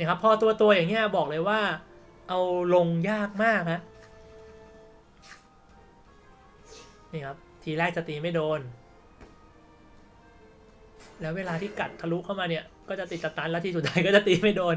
นี่ครับพอตัวตัวอย่างเงี้ยบอกเลยว่า เอาลงยากมากฮะนี่ครับทีแรกจะตีไม่โดน แล้วเวลาที่กัดทะลุเข้ามาเนี่ย ก็จะติดสตันแล้วที่สุดท้ายก็จะตีไม่โดน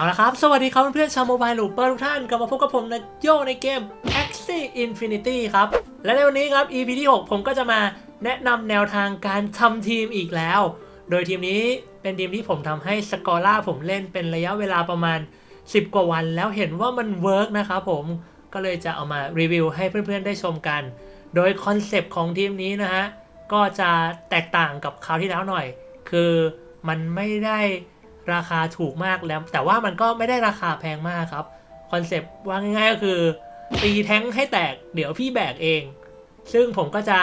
เอาละครับ สวัสดีครับเพื่อนๆชาวโมบายลูเปอร์ทุกท่านกลับมาพบกับผมนะโยในเกม Axie Infinity ครับ และในวันนี้ครับ EP ที่ 6 ผมก็จะมาแนะนำแนวทางการทำทีมอีกแล้ว โดยทีมนี้เป็นทีมที่ผมทำให้สกอร่าผมเล่นเป็นระยะเวลาประมาณ 10 กว่าวัน แล้วเห็นว่ามันเวิร์กนะครับผมก็เลยจะเอามารีวิวให้เพื่อนๆได้ชมกัน โดยคอนเซปต์ของทีมนี้นะฮะก็จะแตกต่างกับคราวที่แล้วหน่อย คือมันไม่ได้ ราคาถูกมากแล้ว แต่ว่ามันก็ไม่ได้ราคาแพงมากครับคอนเซปต์ว่าง่ายๆก็คือ ตีแท้งให้แตกเดี๋ยวพี่แบกเอง ซึ่งผมก็จะ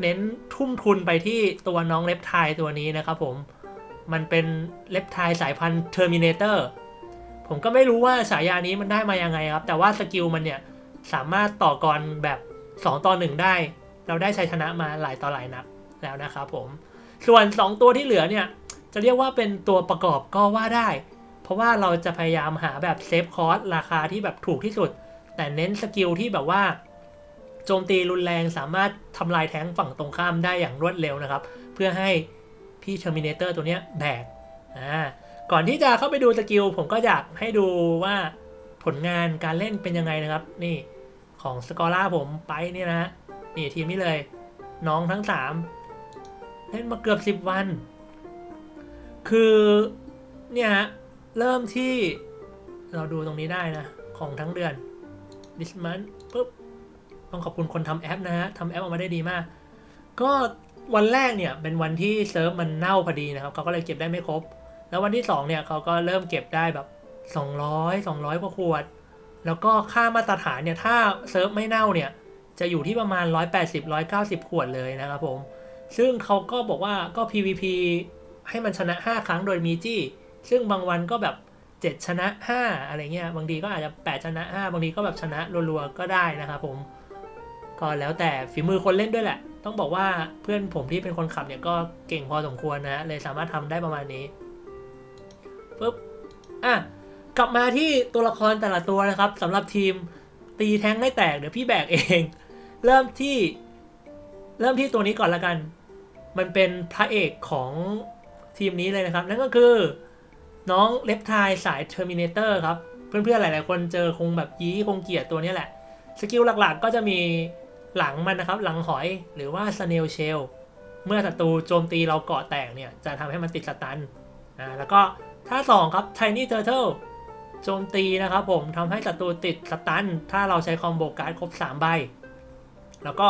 เน้นทุ่มทุนไปที่ตัวน้องเล็บไทยตัวนี้นะครับผมมันเป็นเล็บไทยสายพันธุ์เทอร์มินเตอร์ผมก็ไม่รู้ว่าฉายานี้มันได้มายังไงครับ แต่ว่าสกิลมันเนี่ยสามารถต่อกรแบบ 2 ต่อ 1 ได้ เราได้ชัยชนะมาหลายต่อหลายนัดแล้วนะครับผม ส่วน 2 ตัวที่เหลือเนี่ย จะเรียกว่าเป็นตัวประกอบก็ว่าได้ เพราะว่าเราจะพยายามหาแบบเซฟคอร์สราคาที่แบบถูกที่สุด แต่เน้นสกิลที่แบบว่าโจมตีรุนแรงสามารถทำลายแท้งฝั่งตรงข้ามได้อย่างรวดเร็วนะครับ เพื่อให้พี่เทอร์มินเตอร์ตัวเนี้ยแบกอ่าก่อนที่จะเข้าไปดูสกิลผมก็อยากให้ดูว่าผลงานการเล่นเป็นยังไงนะครับ นี่ของสกอร่าผมไปเนี่ยนะฮะนี่ทีมนี้เลย น้องทั้ง 3 เล่นมาเกือบ 10 วัน คือเนี่ยฮะเริ่มที่เราดูตรงนี้ได้นะ ของทั้งเดือน this month ปุ๊บต้องขอบคุณคนทำแอปนะฮะทำแอปออกมาได้ดีมาก ก็วันแรกเนี่ยเป็นวันที่เซิร์ฟมันเน่าพอดีนะครับเขาก็เลยเก็บได้ไม่ครบ แล้ววันที่ 2 เนี่ยเขาก็เริ่มเก็บได้แบบ 200 200กว่าขวด แล้วก็ค่ามาตรฐานเนี่ยถ้าเซิร์ฟไม่เน่าเนี่ยจะอยู่ที่ประมาณ 180 190 ขวดเลยนะครับผม ซึ่งเขาก็บอกว่าก็ PVP ให้มันชนะ 5 ครั้งโดยมีจี้ ซึ่งบางวันก็แบบ 7 ชนะ 5 อะไรเงี้ย บางทีก็อาจจะ 8 ชนะ 5 บางทีก็แบบชนะรัวๆก็ได้นะครับผม ก็แล้วแต่ฝีมือคนเล่นด้วยแหละ ต้องบอกว่าเพื่อนผมที่เป็นคนขับเนี่ยก็เก่งพอสมควรนะ เลยสามารถทำได้ประมาณนี้ปึ๊บ อะ กลับมาที่ตัวละครแต่ละตัวนะครับสำหรับทีมตีแท้งให้แตกเดี๋ยวพี่แบกเอง เริ่มที่ เริ่มที่ตัวนี้ก่อนละกัน มันเป็นพระเอกของ ทีมนี้เลยนะครับ นั่นก็คือน้องเล็บทายสายเทอร์มินเตอร์ครับ เพื่อนๆ หลายๆ คนเจอคงแบบยี้คงเกลียดตัวนี้แหละ สกิลหลักๆ ก็จะมีหลังมันนะครับ หลังหอยหรือว่าสเนลเชลเมื่อศัตรูโจมตีเราเกาะแตกเนี่ย จะทำให้มันติดสตันอ่าแล้วก็ท่าสองครับ Tiny Turtle โจมตีนะครับผมทำให้ศัตรูติดสตันถ้าเราใช้คอมโบการ์ดครบ 3 ใบ แล้วก็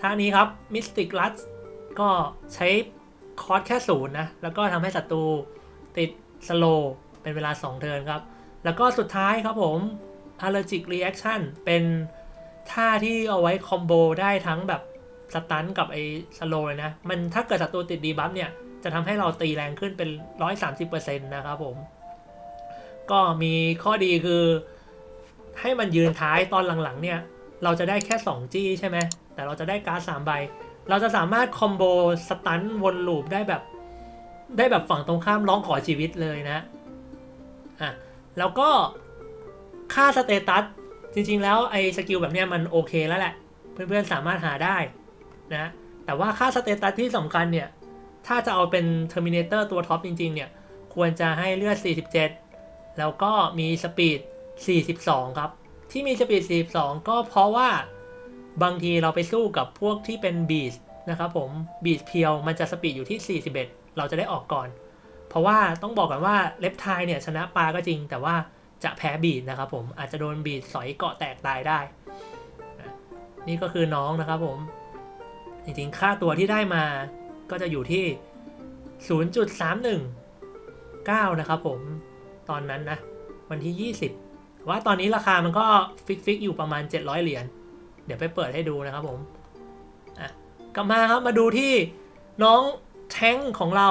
ท่านี้ครับ Mystic l u t ก็ใช้ คอสแค่ศูนย์นะ แล้วก็ทำให้ศัตรูติดสโลเป็นเวลา 2 เทิร์นครับ แล้วก็สุดท้ายครับผม Allergic Reaction เป็นท่าที่เอาไว้คอมโบได้ทั้งแบบสตันกับไอ้สโลเลยนะ มันถ้าเกิดศัตรูติดดีบัฟเนี่ย จะทำให้เราตีแรงขึ้นเป็น 130%นะครับผม ก็มีข้อดีคือ ให้มันยืนท้ายตอนหลังๆเนี่ย เราจะได้แค่ 2 จี้ใช่ไหม แต่เราจะได้การ์ด3ใบ เราจะสามารถคอมโบสตันวนลูปได้แบบ ได้แบบฝั่งตรงข้ามร้องขอชีวิตเลยนะอะแล้วก็ค่าสเตตัสจริงๆแล้วไอ้สกิลแบบเนี้ยมันโอเคแล้วแหละ เพื่อนๆสามารถหาได้นะแต่ว่าค่าสเตตัสที่สำคัญเนี่ย ถ้าจะเอาเป็น Terminator ตัวท็อปจริงๆเนี่ย ควรจะให้เลือด 47 แล้วก็มีสปีด 42 ครับ ที่มีสปีด 42 ก็เพราะว่า บางทีเราไปสู้กับพวกที่เป็นบีสนะครับผมบีสเพียวมันจะสปีดอยู่ที่ 41 เราจะได้ออกก่อน เพราะว่าต้องบอกกันว่าเล็บไทยเนี่ยชนะปลาก็จริง แต่ว่าจะแพ้บีดนะครับผมอาจจะโดนบีดสอยเกาะแตกตายได้ นี่ก็คือน้องนะครับผม จริงๆ ค่าตัวที่ได้มาก็จะอยู่ที่ 0.319 นะครับผมตอนนั้นนะ วันที่ 20 ว่าตอนนี้ราคามันก็ฟิกฟิกๆอยู่ประมาณ 700 เหรียญ เดี๋ยวไปเปิดให้ดูนะครับผมอะกลับมาครับมาดูที่น้องแท้งของเรา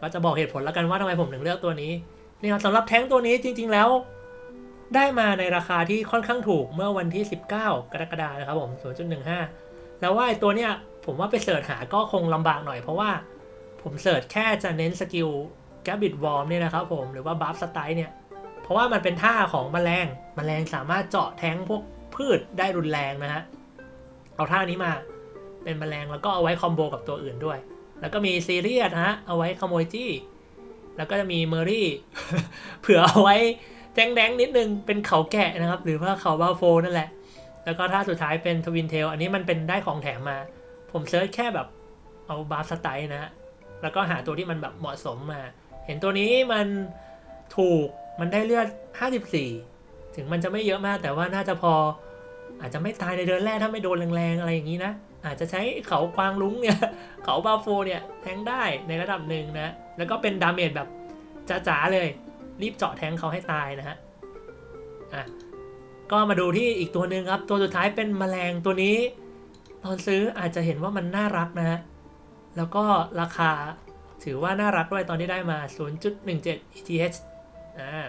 ก็จะบอกเหตุผลแล้วกันว่าทำไมผมถึงเลือกตัวนี้นี่ครับสำหรับแท้งตัวนี้จริง ๆแล้ว ได้มาในราคาที่ค่อนข้างถูกเมื่อวันที่ 19 กรกฎาคมนะครับผม 0.15 แล้วว่าไอ้ตัวเนี้ยผมว่าไปเสิร์ชหาก็คงลำบากหน่อยเพราะว่าผมเสิร์ชแค่จะเน้นสกิลแกบิดวอร์มเนี่ยนะครับผมหรือว่าบัฟสไตล์เนี่ย เพราะว่ามันเป็นท่าของแมลงแมลงสามารถเจาะแท้งพวก พืชได้รุนแรงนะฮะ เอาท่านี้มาเป็นแมลงแล้วก็เอาไว้คอมโบกับตัวอื่นด้วย แล้วก็มีซีเรียสฮะ เอาไว้ขโมยจี้ แล้วก็จะมีเมอรี่ เผื่อเอาไว้แดงๆนิดนึง เป็นเขาแกะนะครับ หรือว่าเขาบาโฟนั่นแหละ แล้วก็ท่าสุดท้ายเป็นทวินเทล อันนี้มันเป็นได้ของแถมมา ผมเซิร์ชแค่แบบเอาบาสไตล์นะฮะแล้วก็หาตัวที่มันแบบเหมาะสมมา เห็นตัวนี้มันถูก มันได้เลือด 54 ถึงมันจะไม่เยอะมากแต่ว่าน่าจะพอ อาจจะไม่ตายในเดือนแรกถ้าไม่โดนแรงๆอะไรอย่างนี้นะ อาจจะใช้เขากวางลุงเนี่ย เขาบาโฟเนี่ยแทงได้ในระดับหนึ่งนะ แล้วก็เป็นดาเมจแบบจ๋าๆเลย รีบเจาะแทงเขาให้ตายนะฮะอะก็มาดูที่อีกตัวหนึ่งครับ ตัวสุดท้ายเป็นแมลงตัวนี้ ตอนซื้ออาจจะเห็นว่ามันน่ารักนะฮะแล้วก็ราคาถือว่าน่ารักด้วยตอนที่ได้มา 0.17 ETH อ่า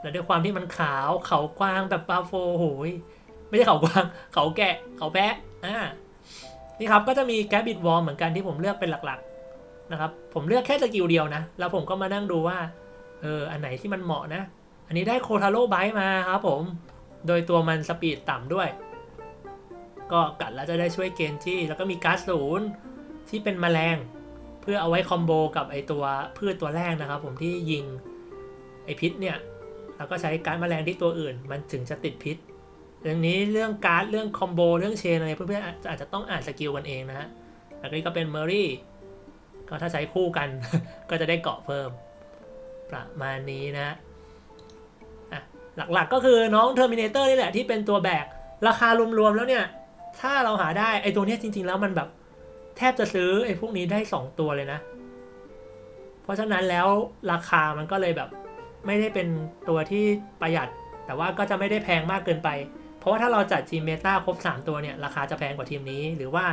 แล้วด้วยความที่มันขาวเขากว้างแบบบาโฟโหยไม่ใช่เขากว้าง เขาแกะ เขาแพะอ่านี่ครับก็จะมีแกบิดวอลเหมือนกันที่ผมเลือกเป็นหลักๆนะครับ ผมเลือกแค่สกิลเดียวนะ แล้วผมก็มานั่งดูว่าเอออันไหนที่มันเหมาะนะ อันนี้ได้โคทาโร่ไบต์มาครับผม โดยตัวมันสปีดต่ำด้วย ก็กัดแล้วจะได้ช่วยเกณฑ์ที่แล้วก็มีการ์ดศูนย์ที่เป็นแมลง เพื่อเอาไว้คอมโบกับไอตัวพืชตัวแรกนะครับผมที่ยิงไอพิษเนี่ย แล้วก็ใช้การ์ดแมลงที่ตัวอื่น มันถึงจะติดพิษเรื่องนี้เรื่องการ์ดเรื่องคอมโบเรื่องเชนอะไรเพื่อนๆอาจจะอาจจะต้องอ่านสกิลกันเองนะฮะแล้วก็นี่ก็เป็นเมอรี่ก็ถ้าใช้คู่กัน ก็จะได้เกาะเพิ่ม ประมาณนี้นะอะหลักๆก็คือน้องเทอร์มินเตอร์นี่แหละที่เป็นตัวแบก ราคารวมๆแล้วเนี่ย ถ้าเราหาได้ไอ้ตัวนี้จริง ๆ แล้วมันแบบ แทบจะซื้อไอ้พวกนี้ได้ 2 ตัวเลยนะ เพราะฉะนั้นแล้วราคามันก็เลยแบบ ไม่ได้เป็นตัวที่ประหยัด แต่ว่าก็จะไม่ได้แพงมากเกินไป เพราะว่าถ้าเราจัดทีมเมตาครบ 3 ตัวเนี่ย ราคาจะแพงกว่าทีมนี้ หรือว่า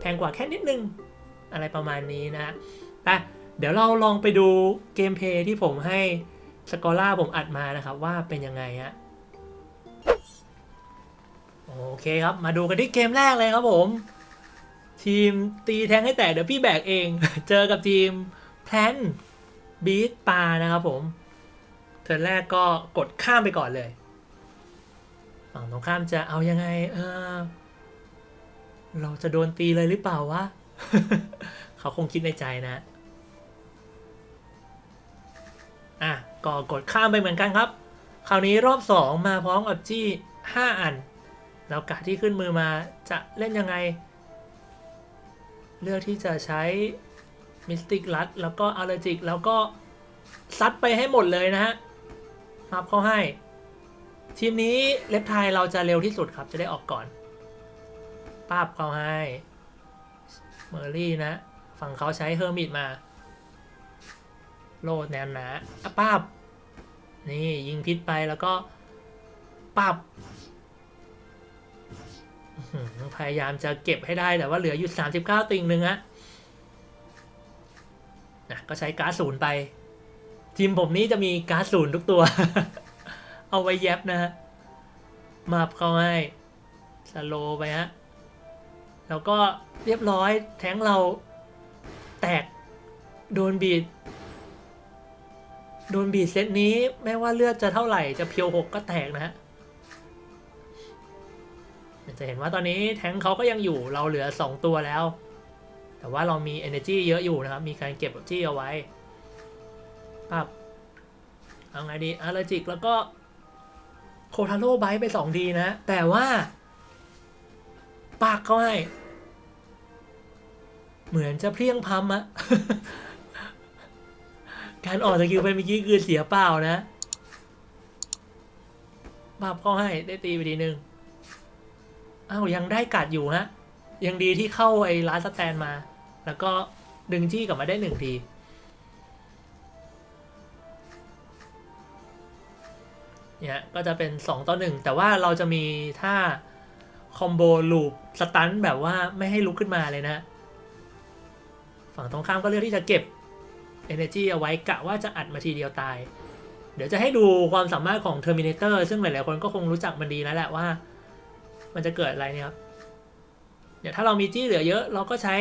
แพงกว่าแค่นิดนึง อะไรประมาณนี้นะแต่เดี๋ยวเราลองไปดูเกมเพย์ที่ผมให้สกอล่าผมอัดมานะครับ ว่าเป็นยังไงฮะโอเคครับ มาดูกันที่เกมแรกเลยครับผม ทีมตีแทงให้แตกเดี๋ยวพี่แบกเอง เจอกับทีมแพลนบีทปานะครับผม ทิร์นแรกก็กดข้ามไปก่อนเลย ฝั่งตรงข้ามจะเอายังไง เออ เราจะโดนตีเลยหรือเปล่าวะ เขาคงคิดในใจนะ อะ ก็กดข้ามไปเหมือนกันครับ คราวนี้รอบสองมาพร้อมกับจี้ห้าอัน แล้วกะที่ขึ้นมือมาจะเล่นยังไง เลือกที่จะใช้มิสติกลัดแล้วก็อัลเลจิกแล้วก็ซัดไปให้หมดเลยนะฮะ รับเขาให้ ทีมนี้เล็บไทยเราจะเร็วที่สุดครับ จะได้ออกก่อนป้าบเขาให้เมอร์รี่นะ ฝั่งเขาใช้เฮอร์มิตมา โลดแนวหนาอะป้าบ นี่ยิงพิษไปแล้วก็ปับพยายามจะเก็บให้ได้แต่ว่าเหลืออยู่ 39 ติงหนึ่งฮะนะก็ใช้การ์ดศูนย์ไป ทีมผมนี้จะมีการ์ดศูนย์ทุกตัว เอาไว้แยบนะฮะมาบเข้าให้สโลไปฮะ แล้วก็เรียบร้อยแทงเราแตกโดนบีดโดนบีดเซตนี้ไม่ว่าเลือดจะเท่าไหร่จะเพียวหกก็แตกนะฮะจะเห็นว่าตอนนี้แทงเขาก็ยังอยู่เราเหลือ 2 ตัวแล้ว แต่ว่าเรามี energy เยอะอยู่นะครับ มีการเก็บที่เอาไว้ ปั๊บเอาไงดีอาราจิกแล้วก็โคทาโร่ไบต์ไป2ทีนะ แต่ว่า ปากเขาให้ เหมือนจะเพลียงพำอะการออกสกิลไปเมื่อกี้คือเสียเปล่านะบับเข้าให้ได้ตีไปทีนึงอ้าวยังได้กัดอยู่ฮะ ยังดีที่เข้าไอ้ร้านสแตนมา แล้วก็ดึงจี้กลับมาได้หนึ่งที เนี่ยก็จะเป็น 2 ต่อ 1 แต่ว่าเราจะมีท่าคอมโบลูปสตันแบบว่าไม่ให้ลุกขึ้นมาเลยนะ ฝั่งตรงข้ามก็เลือกที่จะเก็บ Energy เอาไว้กะว่าจะอัดมาทีเดียวตาย เดี๋ยวจะให้ดูความสามารถของ Terminator ซึ่งหลาย ๆ คนก็คงรู้จักมันดีแล้วแหละว่า มันจะเกิดอะไรเนี่ยครับเนี่ยถ้าเรามีจี้เหลือเยอะ เราก็ใช้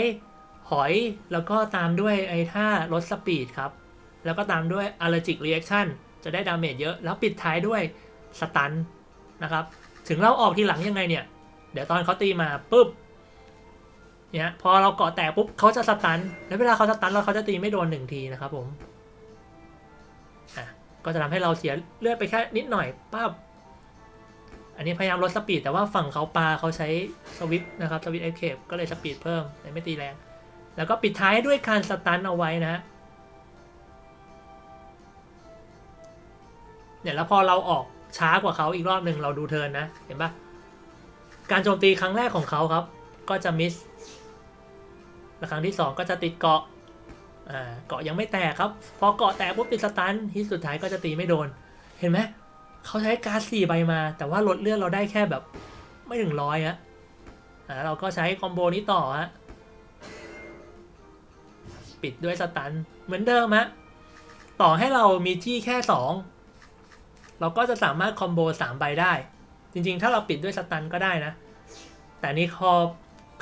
หอยแล้วก็ตามด้วยไอ้ท่าลดสปีดครับ แล้วก็ตามด้วย allergic reaction จะได้ดาเมจเยอะ แล้วปิดท้ายด้วยสตันนะครับ ถึงเราออกทีหลังยังไงเนี่ย เดี๋ยวตอนเขาตีมาปุ๊บ เนี่ยพอเราเกาะแตกปุ๊บเขาจะสตัน แล้วเวลาเขาสตันเราเขาจะตีไม่โดนหนึ่งทีนะครับผม อะ ก็จะทำให้เราเสียเลือดไปแค่นิดหน่อยปั๊บ อันนี้พยายามลดสปีดแต่ว่าฝั่งเขาปลาเขาใช้สวิปนะครับสวิปเอฟเคก็เลยสปีดเพิ่มแต่ไม่ตีแรง แล้วก็ปิดท้ายด้วยการสตันเอาไว้นะ เนี่ยแล้วพอเราออกช้ากว่าเขาอีกรอบหนึ่งเราดูเทินนะ เห็นปะการโจมตีครั้งแรกของเขาครับ ก็จะมิสและครั้งที่สองก็จะติดเกาะอ่าเกาะยังไม่แตกครับ พอเกาะแตกปุ๊บติดสตันฮิตสุดท้ายก็จะตีไม่โดน เห็นไหมเขาใช้การ์ดสี่ใบมา แต่ว่าลดเลือดเราได้แค่แบบไม่ถึงร้อยฮะอ่าเราก็ใช้คอมโบนี้ต่อฮะปิดด้วยสตันเหมือนเดิมฮะต่อให้เรามีจี้แค่ 2 เราก็จะสามารถคอมโบ3ใบได้ จริงๆ ถ้าเราปิดด้วยสตันก็ได้นะ แต่นี้พอ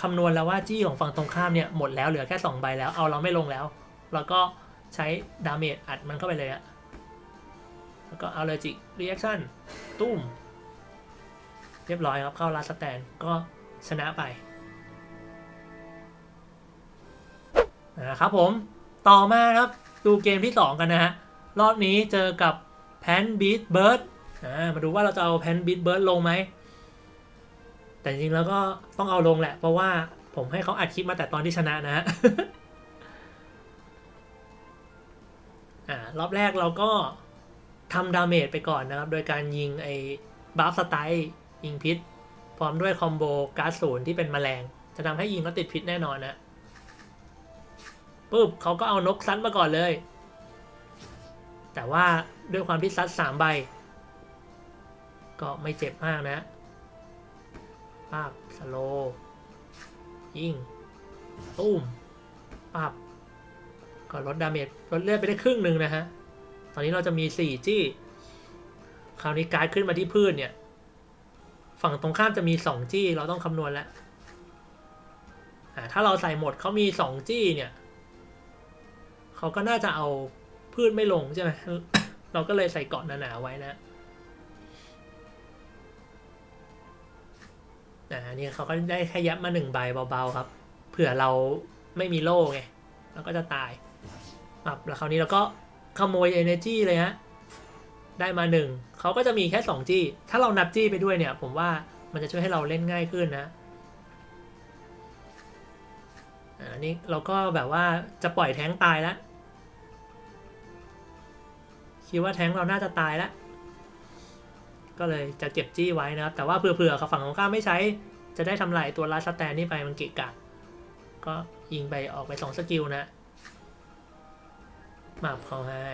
คำนวณแล้วว่าจี้ของฝั่งตรงข้ามเนี่ยหมดแล้วเหลือแค่2ใบแล้วเอาเราไม่ลงแล้ว เราก็ใช้ดาเมจอัดมันเข้าไปเลยอะแล้วก็เอาเลจิกรีแอคชั่นตุ้ม เรียบร้อยครับ เข้าลาสแตนก็ชนะไปนะครับผมต่อมาครับ ดูเกมที่ 2 กันนะฮะ รอบนี้เจอกับ นบีทเบิร์ดมาดูว่าเราจะเอาแพนบีทเบิร์ดลงไหม แต่จริงแล้วก็ต้องเอาลงแหละ เพราะว่าผมให้เขาอัดคลิปมาแต่ตอนที่ชนะนะฮะอ่ารอบแรกเราก็ทำดาเมจไปก่อนนะครับ โดยการยิงไอ้บัฟสไตล์ยิงพิษ พร้อมด้วยคอมโบการ์ดศูนย์ที่เป็นแมลง จะทำให้ยิงแล้วติดพิษแน่นอนนะปุ๊บเขาก็เอานกซัดมาก่อนเลย แต่ว่า ด้วยความที่ซัดสามใบ ก็ไม่เจ็บมากนะปับสโลยิงตุ้มปับก็ลดดาเมจลดเลือดไปได้ครึ่งหนึ่งนะฮะ ตอนนี้เราจะมีสี่จี้ คราวนี้การ์ดขึ้นมาที่พืชเนี่ย ฝั่งตรงข้ามจะมีสองจี้ เราต้องคำนวณแล้วถ้าเราใส่หมดเขามีสองจี้เนี่ย เขาก็น่าจะเอาพืชไม่ลงใช่ไหม เราก็เลยใส่เกาะหนาๆไว้นะอ่านี่เขาก็ได้แค่ยับมาหนึ่งใบเบาๆครับ เผื่อเราไม่มีโล่ไงเราก็จะตายปับแล้วคราวนี้เราก็ขโมย energy เลยฮะได้มาหนึ่งเขาก็จะมีแค่สองจี้ ถ้าเรานับจี้ไปด้วยเนี่ย ผมว่ามันจะช่วยให้เราเล่นง่ายขึ้นนะอันนี้เราก็แบบว่าจะปล่อยแท้งตายแล้ว คิดว่าแท้งเราน่าจะตายแล้ว ก็เลยจะเก็บจี้ไว้นะครับ แต่ว่าเผื่อๆกับฝั่งของข้าไม่ใช้ จะได้ทำลายตัวลาสแตนนี่ไปมันเกะกะ ก็ยิงไปออกไปสองสกิลนะมาบเขาให้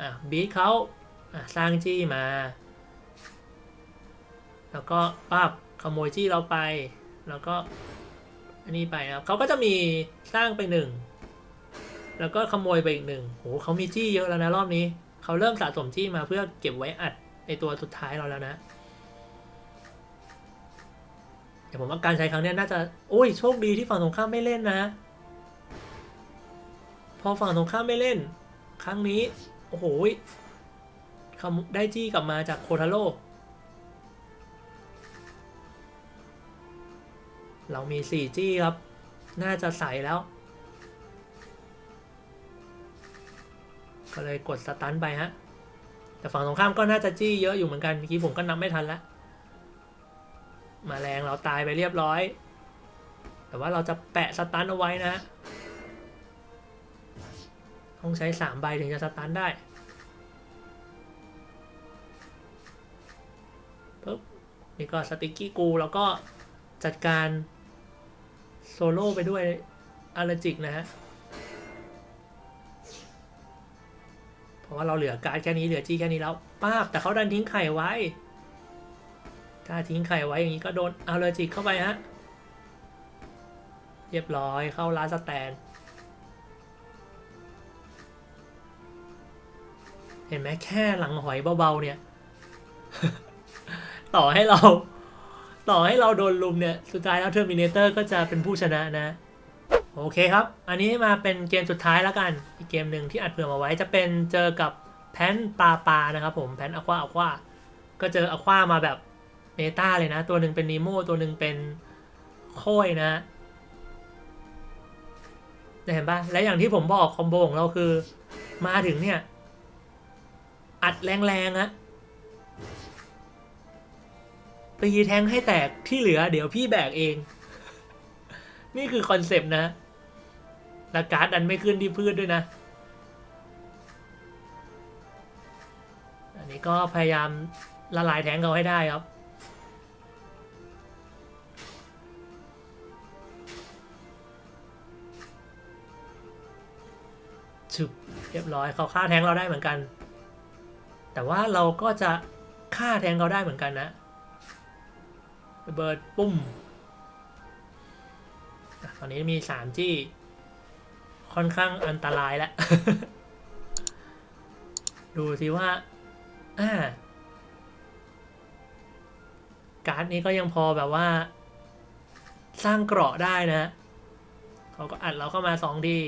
อะบีทเขาอะสร้างจี้มา แล้วก็ป้าบขโมยจี้เราไป แล้วก็อันนี้ไปนะครับเขาก็จะมีสร้างไปหนึ่ง แล้วก็ขโมยไปอีกหนึ่งโหเขามีจี้เยอะแล้วนะรอบนี้ เขาเริ่มสะสมจี้มาเพื่อเก็บไว้อัดในตัวสุดท้ายเราแล้วนะเดี๋ยวผมว่าการใช้ครั้งนี้น่าจะ โอ้ยโชคดีที่ฝั่งตรงข้ามไม่เล่นนะ พอฝั่งตรงข้ามไม่เล่น ครั้งนี้ โอ้โหได้จี้กลับมาจากโคทาโร่เรามี4จี้ครับ น่าจะใสแล้ว ก็เลยกดสตันไปฮะ แต่ฝั่งตรงข้ามก็น่าจะจี้เยอะอยู่เหมือนกันเมื่อกี้ผมก็นับไม่ทันล้วมาแรงเราตายไปเรียบร้อย แต่ว่าเราจะแปะสตันเอาไว้นะฮะต้องใช้3ใบถึงจะสตันได้ปุ๊บนี่ก็สติกกี้กูแล้วก็จัดการโซโล่ไปด้วยอาราจิกนะฮะ เพราะว่าเราเหลือการ์ดแค่นี้เหลือจี้แค่นี้แล้วป้าบแต่เขาดันทิ้งไข่ไว้ ถ้าทิ้งไข่ไว้อย่างนี้ก็โดนเอาราจิกเข้าไปฮะเรียบร้อยเข้าร้านสแตน เห็นไหมแค่หลังหอยเบาๆเนี่ย ต่อให้เรา ต่อให้เราโดนลุมเนี่ย สุดท้ายแล้วเทอร์มินเตอร์ก็จะเป็นผู้ชนะนะ โอเคครับ อันนี้มาเป็นเกมสุดท้ายแล้วกัน อีกเกมหนึ่งที่อัดเผื่อมาไว้จะเป็นเจอกับแพนปลาปลานะครับผมแพนอควาอควาก็เจออความาแบบเมตาเลยนะ ตัวหนึ่งเป็นนีโมตัวหนึ่งเป็นโค้ยนะเนี่ยเห็นปะและอย่างที่ผมบอกคอมโบของเราคือ มาถึงเนี่ย อัดแรงๆอะตีแทงให้แตกที่เหลือเดี๋ยวพี่แบกเอง นี่คือคอนเซปต์นะแล้วการ์ดดันไม่ขึ้นที่พืชด้วยนะ อันนี้ก็พยายามละลายแทงเขาให้ได้ครับ ฉึบเรียบร้อยเขาฆ่าแทงเราได้เหมือนกัน แต่ว่าเราก็จะฆ่าแทงเขาได้เหมือนกันนะระเบิดปุ้ม ตอนนี้มีสามจี้ค่อนข้างอันตรายแล้ว ดูสิว่าอ่าการ์ดนี้ก็ยังพอแบบว่า สร้างเกราะได้นะเขาก็อัดเราเข้ามาสองดี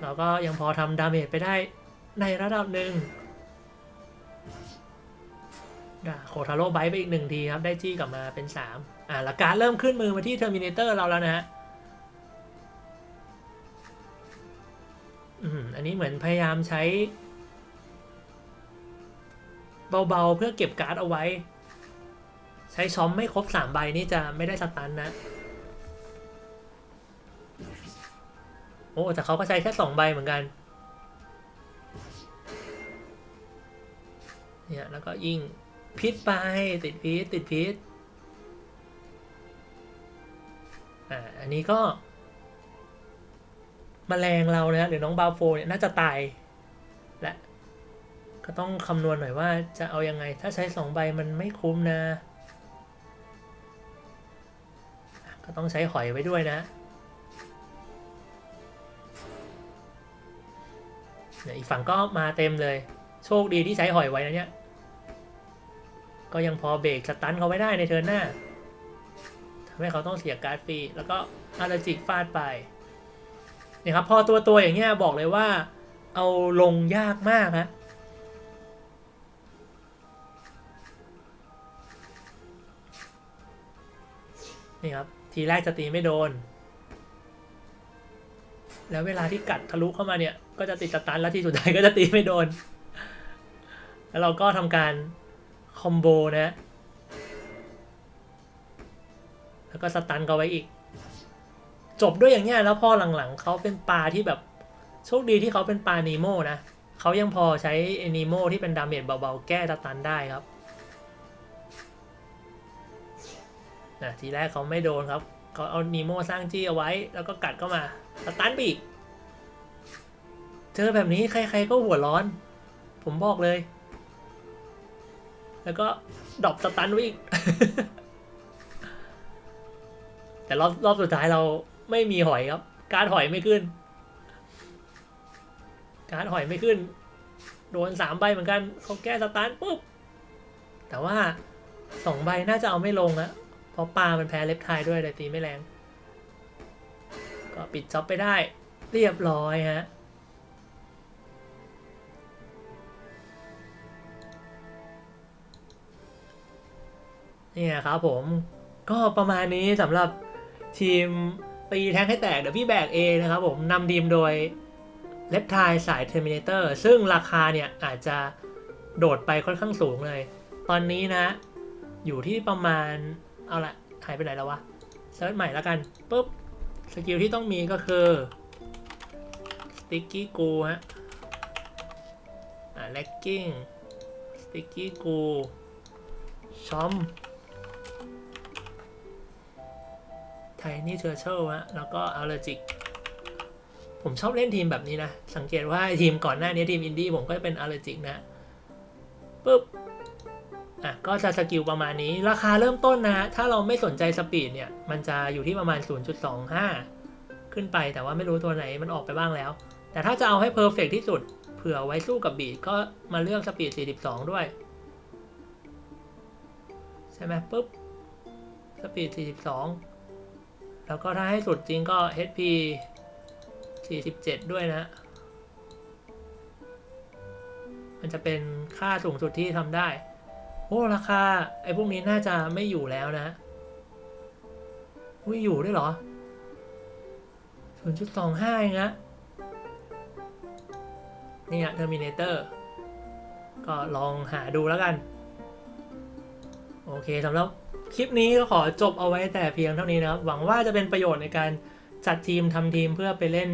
เราก็ยังพอทำดาเมจไปได้ในระดับหนึ่งดาโคทาโร่ไบต์ไปอีกหนึ่งทีครับ ได้จี้กลับมาเป็นสาม อ่าล้วการเริ่มขึ้นมือมาที่เทอร์มินเตอร์เราแล้วนะฮะอืมอันนี้เหมือนพยายามใช้ เบาๆ เพื่อเก็บการ์ดเอาไว้ ใช้ช้อมไม่ครบสามใบนี่จะไม่ได้สตันนะ โอ้แต่เขาก็ใช้แค่สองใบเหมือนกันเนี่ยแล้วก็ยิงพิษไปติดพิษติดพิษ อ่าอันนี้ก็มแมลงเรานะหรือน้องบาโฟเนี่ยน่าจะตายและก็ต้องคำนวณหน่อยว่าจะเอายังไง ถ้าใช้สองใบมันไม่คุ้มนะ ก็ต้องใช้หอยไว้ด้วยนะเนี่ยอีกฝั่งก็มาเต็มเลย โชคดีที่ใช้หอยไว้นะเนี่ย ก็ยังพอเบรกสตันเขาไว้ได้ในเทิร์นหน้า ให้เขาต้องเสียการ์ดฟรีแล้วก็อาราจิกฟาดไปเนี่ยครับพอตัวตัวอย่างเงี้ยบอกเลยว่า เอาลงยากมากฮะนี่ครับ ทีแรกจะตีไม่โดน แล้วเวลาที่กัดทะลุเข้ามาเนี่ย ก็จะติดสตันแล้วที่สุดท้ายก็จะตีไม่โดน แล้วเราก็ทำการคอมโบนะ แล้วก็สตันเขาไว้อีก จบด้วยอย่างเงี้ยแล้วพอหลังๆเขาเป็นปลาที่แบบโชคดีที่เขาเป็นปลานีโมนะเขายังพอใช้ไอ้นีโมที่เป็นดาเมจเบาๆ แก้สตันได้ครับนะทีแรกเขาไม่โดนครับเขาเอานีโมสร้างจี้เอาไว้ แล้วก็กัดเข้ามาสตันไปอีกเจอแบบนี้ใครๆก็หัวร้อน ผมบอกเลย แล้วก็ดรอปสตันไว้อีก แต่รอบรอบสุดท้ายเราไม่มีหอยครับ การหอยไม่ขึ้น การหอยไม่ขึ้น โดนสามใบเหมือนกันเขาแก้สตันปุ๊บ แต่ว่าสองใบน่าจะเอาไม่ลงอะเพราะปลามันแพ้เล็บไทายด้วยเลยตีไม่แรง ก็ปิดจ็อบไปได้ เรียบร้อยฮะเนี่ยครับผมก็ประมาณนี้สำหรับ ทีมตีแทงให้แตกเดี๋ยวพี่แบกเองนะครับผมนำทีมโดยเล็บทายสายเทอร์มินเตอร์ซึ่งราคาเนี่ยอาจจะโดดไปค่อนข้างสูงเลย ตอนนี้นะ อยู่ที่ประมาณ เอาละหายไปไหนแล้ววะเซิร์ชใหม่แล้วกันปุ๊บ สกิลที่ต้องมีก็คือสติ๊กกี้กูฮะอ่าแล็กกิ้งสติ๊กกี้กูชอม ไทนี่เทอร์เชลฮะแล้วก็อัลเลอร์จิกผมชอบเล่นทีมแบบนี้นะ สังเกตว่าทีมก่อนหน้านี้ทีมอินดี้ผมก็จะเป็นอัลเลอร์จิกนะปุ๊บอะก็จะสกิลประมาณนี้ราคาเริ่มต้นนะ ถ้าเราไม่สนใจสปีดเนี่ย มันจะอยู่ที่ประมาณ 0.25 ขึ้นไปแต่ว่าไม่รู้ตัวไหนมันออกไปบ้างแล้ว แต่ถ้าจะเอาให้เพอร์เฟกที่สุด เผื่อไว้สู้กับบีดก็มาเลือกสปีด 42 ด้วยสช่ไหมปุ๊บ สปีด 42 แล้วก็ถ้าให้สุดจริงก็ HP 47 ด้วยนะ มันจะเป็นค่าสูงสุดที่ทำได้ โอ้ราคา ไอ้พวกนี้น่าจะไม่อยู่แล้วนะอุ้ยอยู่ด้วยเหรอ 0.25เองนะนี่อะเทอร์มินเตอร์ก็ลองหาดูแล้วกัน โอเคสำหรับ คลิปนี้ก็ขอจบเอาไว้แต่เพียงเท่านี้นะครับ หวังว่าจะเป็นประโยชน์ในการจัดทีมทำทีมเพื่อไปเล่น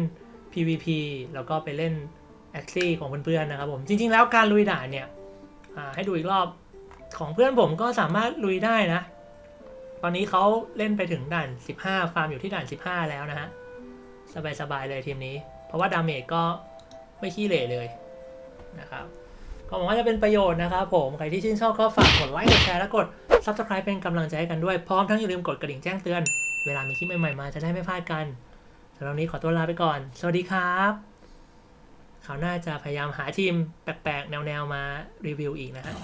PVP แล้วก็ไปเล่น a x ซี่ของเพื่อนๆนะครับผมจริง ๆ แล้วการลุยด่านเนี่ยให้ดูอีกรอบของเพื่อนผมก็สามารถลุยได้นะ ตอนนี้เขาเล่นไปถึงด่าน 15 ฟาร์มอยู่ที่ด่าน 15 แล้วนะฮะสบายๆเลยทีมนี้ เพราะว่าดาเมจก็ไม่ขี้เหร่เลยนะครับก็หวังว่าจะเป็นประโยชน์นะครับผม ใครที่ชื่นชอบก็ฝากกดไลค์กดแชร์และกด Subscribe เป็นกำลังใจให้กันด้วย พร้อมทั้งอย่าลืมกดกระดิ่งแจ้งเตือน เวลามีคลิปใหม่ๆมาจะได้ไม่พลาดกันสำหรับวันนี้ขอตัวลาไปก่อน สวัสดีครับคราวหน้าจะพยายามหาทีมแปลกๆ แนวๆ มารีวิวอีกนะฮะ